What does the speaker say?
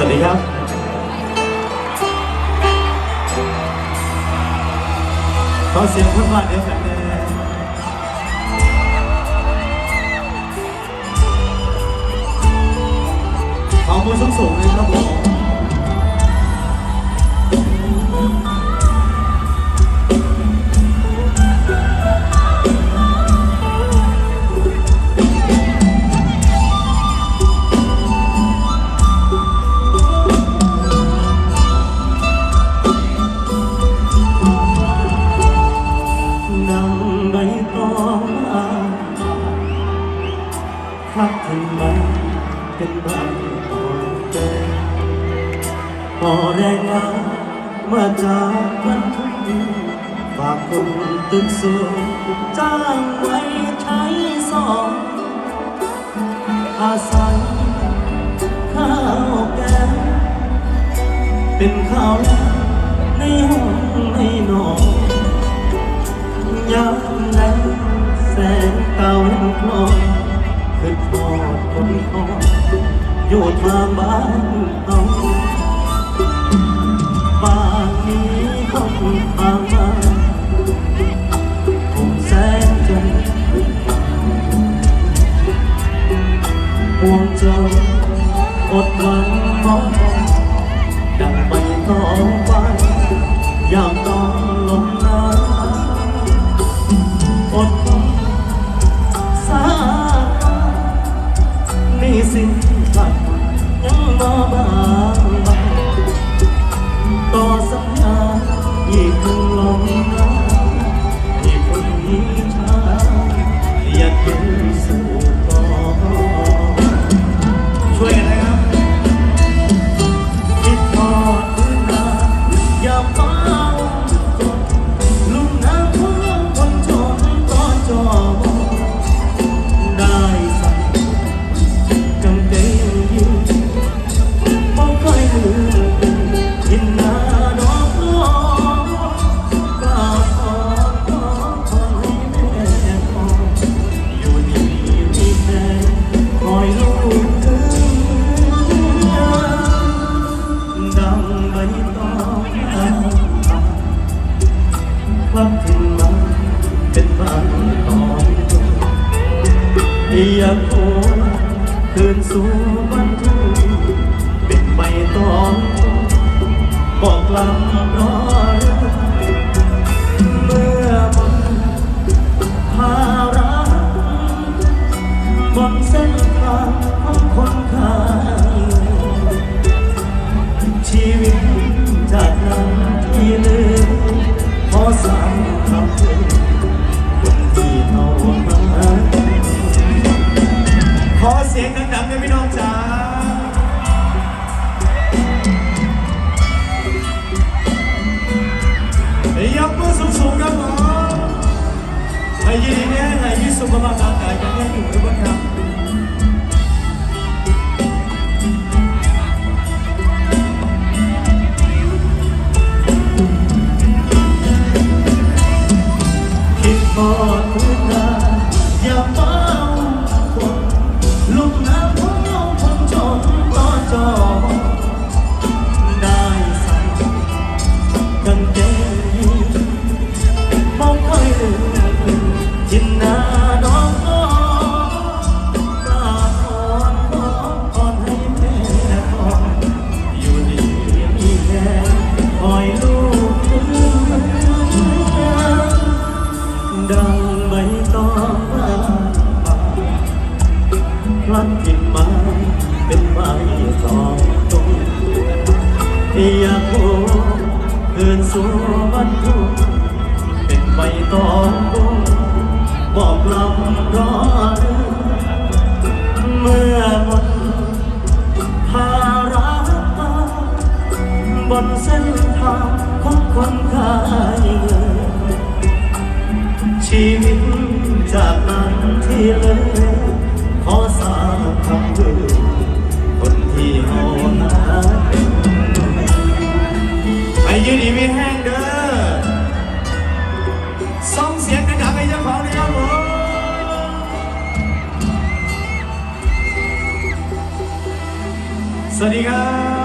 วัสดีครับ ขอเสียงคนบ้าเดียวกันแน่ขอบคุณสูงสูงๆเลยครับผม เป็นใบตอแก่พอแรงงานมาจากวันทุกฝากคนตึกสูงจ้างไว้ใช้สองอาศัยข้าวแกงเป็นข้าวแลงในห้องในนอนยามแลงแสงเก่ายังคลอย คือทอดคนคอยอยู่ทางบ้านเอาบ้านนี้เขาทางมาผมแสนใจห่วงเจ้าอดหวังมองดังไปต่อไปยามต้อ ก อยากโอนคืนสู่บ้านทุ่งเป็นใบตองบอกลำรอย ยินดีเนี่ยให้ยี่สุขภาพร่างกายยังไม่อยู่หรือเปล่า อยากโหเกินสู่บ้านทุ่งเป็นใบตองตรงบอกลำรอนเมื่อหมดภาระมาบนเส้นทางของคนขายเงินชีวิตจากนั้นที่เลยขอสาค สวัสดีครับ